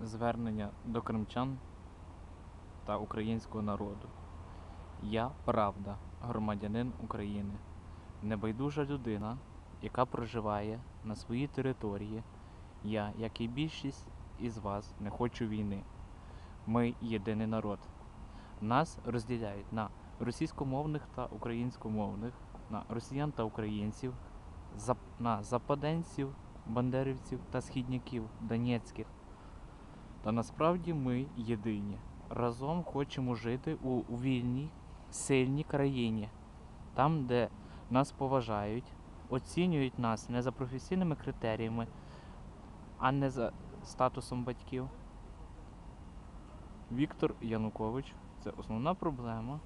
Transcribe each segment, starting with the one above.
звернення до кримчан та українського народу. Я правда, громадянин України, небайдужа людина, яка проживає на своїй території. Я, як і більшість із вас, не хочу війни. Ми єдиний народ. Нас розділяють на російськомовних та українськомовних, на росіян та українців, на западенців, бандерівців та східняків донецьких. Та насправді ми єдині. Разом хочемо жити у вільній, сильній країні, там, де нас поважають, оцінюють нас не за професійними критеріями, а не за статусом батьків. Віктор Янукович це основна проблема.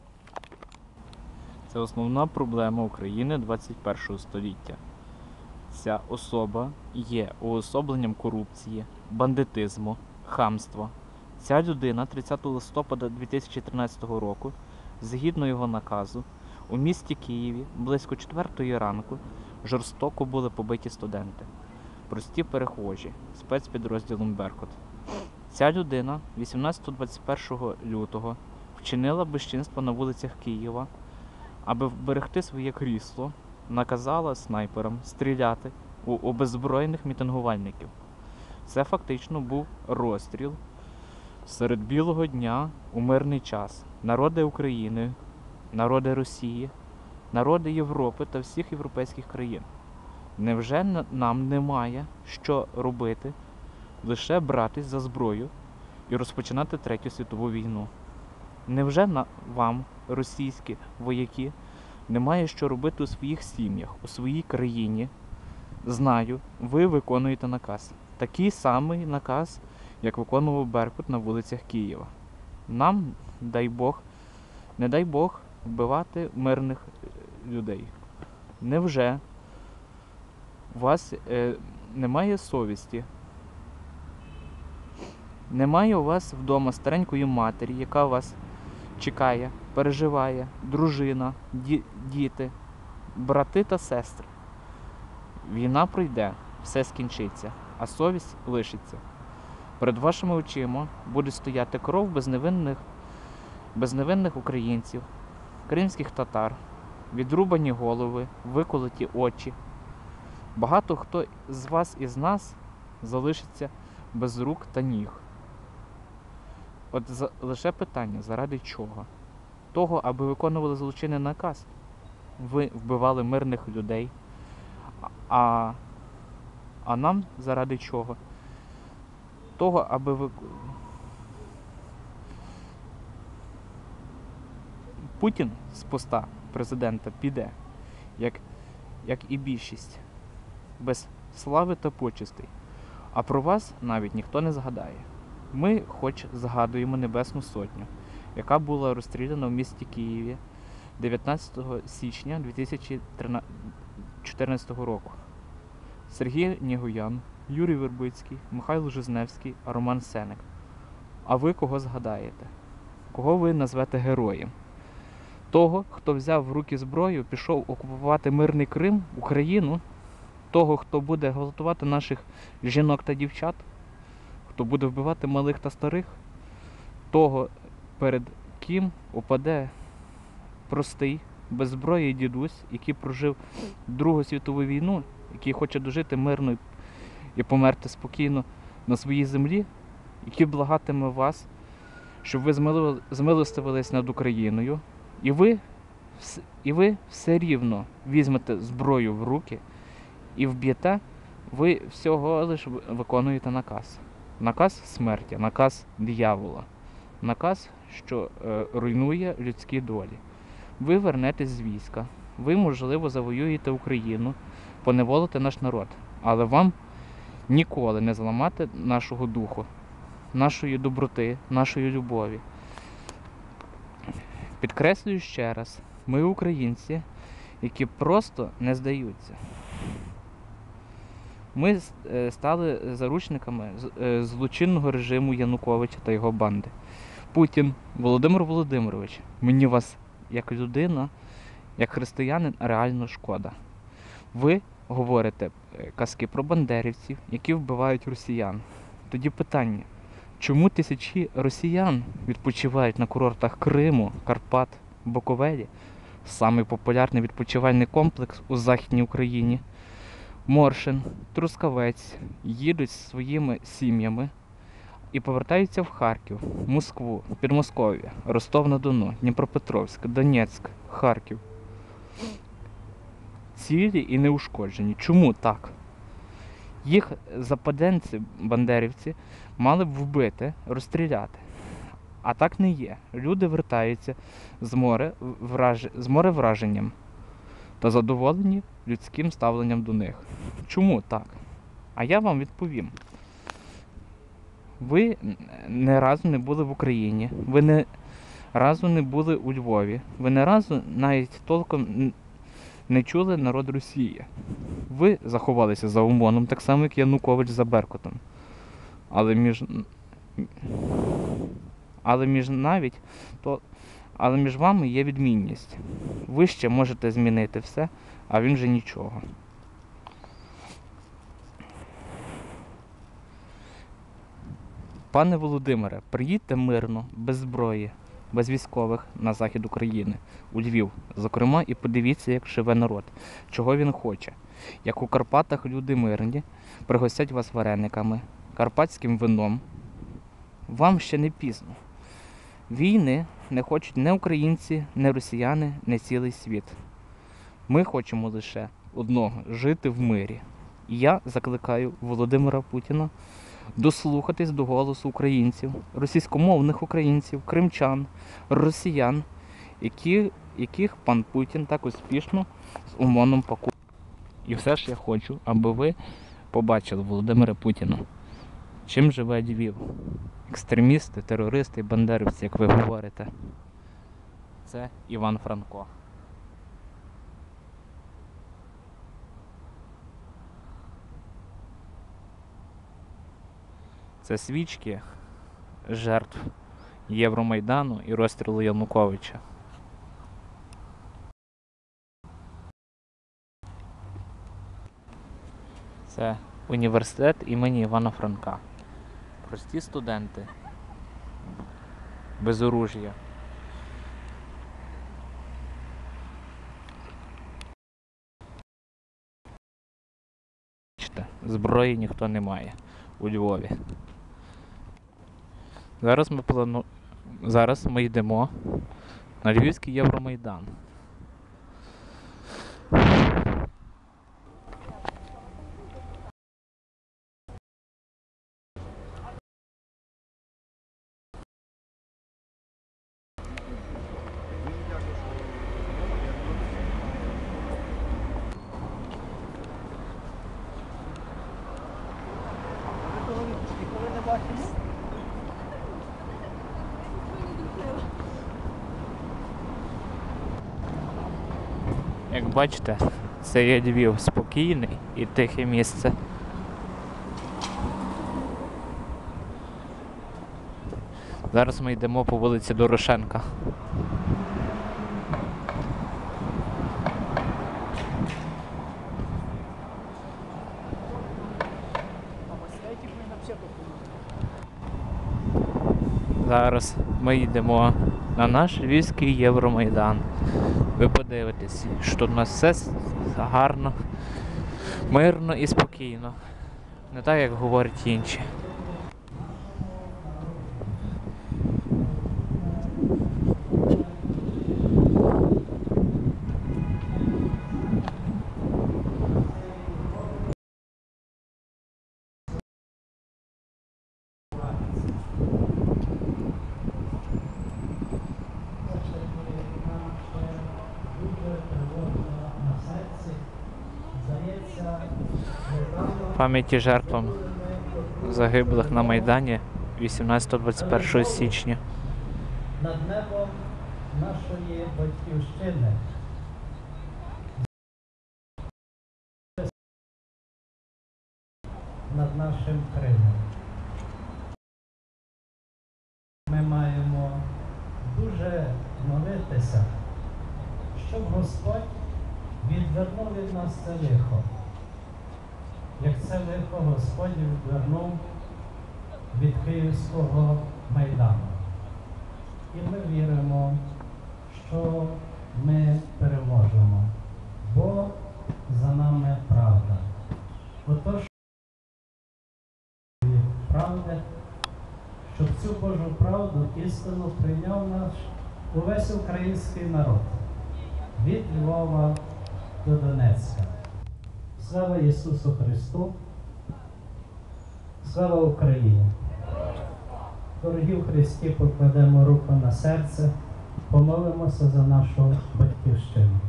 Це основна проблема України 21 століття. Ця особа є уособленням корупції, бандитизму, хамства. Ця людина 30 листопада 2013 року, згідно його наказу, у місті Києві близько 4 ранку жорстоко були побиті студенти, прості перехожі спецпідрозділом Беркут. Ця людина 18-21 лютого вчинила безчинство на вулицях Києва, аби вберегти своє крісло, наказала снайперам стріляти у обеззброєних мітингувальників. Це фактично був розстріл серед білого дня у мирний час. Народи України, народи Росії, народи Європи та всіх європейських країн. Невже нам немає що робити, лише братись за зброю і розпочинати Третю світову війну? Невже вам, російські вояки, немає що робити у своїх сім'ях, у своїй країні? Знаю, ви виконуєте наказ. Такий самий наказ, як виконував Беркут на вулицях Києва. Нам, дай Бог, не дай Бог, вбивати мирних е, людей. Невже у вас е, немає совісті? Немає у вас вдома старенької матері, яка вас чекає, переживає, дружина, ді- діти, брати та сестри. Війна пройде, все скінчиться, а совість лишиться. Перед вашими очима буде стояти кров безневинних, безневинних українців, кримських татар, відрубані голови, виколоті очі. Багато хто з вас і з нас залишиться без рук та ніг. От за, лише питання, заради чого? Того, аби виконували злочинний наказ. Ви вбивали мирних людей. А, а нам заради чого? Того, аби ви. Путін з поста президента піде, як, як і більшість, без слави та почестей. А про вас навіть ніхто не згадає. Ми хоч згадуємо Небесну Сотню, яка була розстріляна в місті Києві 19 січня 2014 року. Сергій Нігуян, Юрій Вербицький, Михайло Жизневський, Роман Сенек. А ви кого згадаєте? Кого ви назвете героєм? Того, хто взяв в руки зброю, пішов окупувати мирний Крим, Україну, того, хто буде гвалтувати наших жінок та дівчат, хто буде вбивати малих та старих, того, перед ким упаде простий, без зброї дідусь, який прожив Другу світову війну, який хоче дожити мирно і померти спокійно на своїй землі, який благатиме вас, щоб ви змило- змилостивились над Україною, і ви, і ви все рівно візьмете зброю в руки і вб'єте, ви всього лише виконуєте наказ. Наказ смерті, наказ диявола, наказ, що е, руйнує людські долі. Ви вернетесь з війська, ви, можливо, завоюєте Україну, поневолите наш народ, але вам ніколи не зламати нашого духу, нашої доброти, нашої любові. Підкреслюю ще раз, ми українці, які просто не здаються. Ми е, стали заручниками е, злочинного режиму Януковича та його банди. Путін, Володимир Володимирович, мені вас як людина, як християнин реально шкода. Ви говорите е, казки про бандерівців, які вбивають росіян. Тоді питання: Чому тисячі росіян відпочивають на курортах Криму, Карпат, Буковелі? Самий популярний відпочивальний комплекс у Західній Україні. Моршин, Трускавець їдуть зі своїми сім'ями і повертаються в Харків, Москву, Підмосков'я, Ростов-на-Дону, Дніпропетровськ, Донецьк, Харків. Цілі і неушкоджені. Чому так? Їх западенці, бандерівці, мали б вбити, розстріляти. А так не є. Люди вертаються з море, враж... з море враженням та задоволені людським ставленням до них. Чому так? А я вам відповім. Ви не разу не були в Україні, ви не разу не були у Львові, ви не разу навіть толком не чули народ Росії. Ви заховалися за ОМОНом, так само, як Янукович за Беркутом. Але між. Але між навіть то. Але між вами є відмінність. Ви ще можете змінити все, а він же нічого. Пане Володимире, приїдьте мирно, без зброї, без військових на захід України, у Львів, зокрема, і подивіться, як живе народ, чого він хоче. Як у Карпатах люди мирні, пригостять вас варениками, карпатським вином. Вам ще не пізно. Війни не хочуть не українці, не росіяни, не цілий світ. Ми хочемо лише одного жити в мирі. Я закликаю Володимира Путіна дослухатись до голосу українців, російськомовних українців, кримчан, росіян, які, яких пан Путін так успішно з ОМОНом пакує. І все ж я хочу, аби ви побачили Володимира Путіна. Чим живе Львів? Екстремісти, терористи, бандерівці, як ви говорите. Це Іван Франко. Це свічки жертв Євромайдану і розстрілу Януковича. Це університет імені Івана Франка. Прості студенти без оружия. Зброї ніхто не має у Львові. Зараз ми плану... Зараз ми йдемо на Львівський Євромайдан. Як бачите, це є Львів спокійний і тихе місце. Зараз ми йдемо по вулиці Дорошенка. Зараз ми йдемо на наш Львівський Євромайдан. Ви подивитесь, що у нас все гарно, мирно і спокійно. Не так, як говорять інші. Пам'яті жертвам загиблих на Майдані 18-21 січня. над небом нашої батьківщини. Над нашим Кримом. Ми маємо дуже молитися, щоб Господь відвернув від нас це лихо. Як це лихо Господь відвернув від Київського майдану. І ми віримо, що ми переможемо, бо за нами правда. Отож, правди, щоб цю Божу правду істину прийняв наш увесь український народ від Львова до Донецька. Слава Ісусу Христу! Слава Україні! Дорогі в Христі, покладемо руку на серце, помолимося за нашу батьківщину.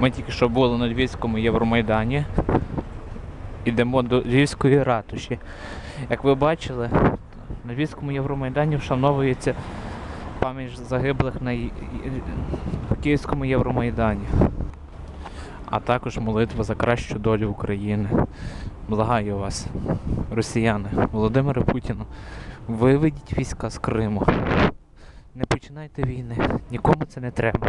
Ми тільки що були на Львівському Євромайдані. Ідемо до Львівської ратуші. Як ви бачили, на Львівському Євромайдані вшановується пам'ять загиблих на Київському Євромайдані. А також молитва за кращу долю України. Благаю вас, росіяни, Володимире Путіну, виведіть війська з Криму. Не починайте війни, нікому це не треба.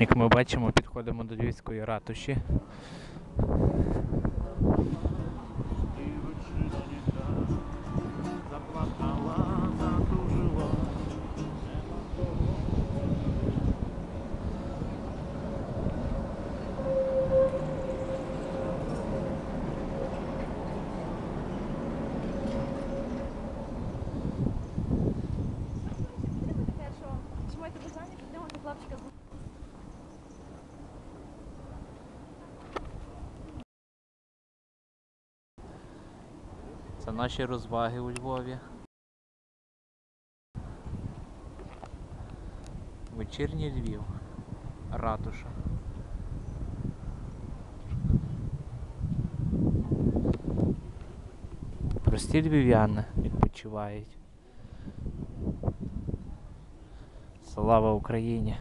Як ми бачимо, підходимо до Львівської ратуші. Наші розваги у Львові. Вечірній Львів. Ратуша. Прості львів'яни відпочивають. Слава Україні!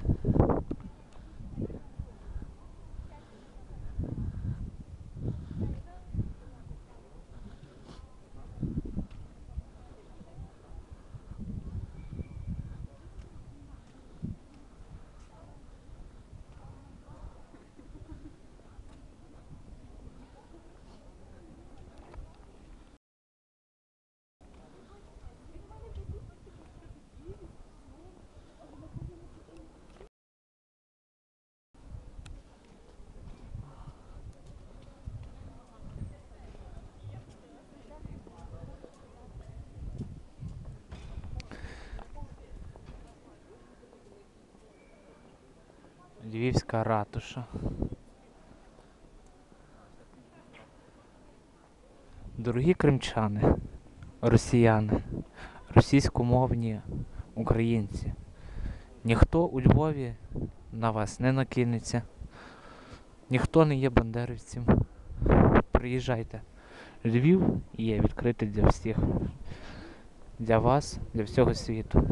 Львівська ратуша. Дорогі кримчани, росіяни, російськомовні українці, ніхто у Львові на вас не накинеться, ніхто не є бандерівцем. Приїжджайте. Львів є відкритий для всіх, для вас, для всього світу.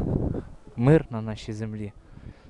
Мир на нашій землі.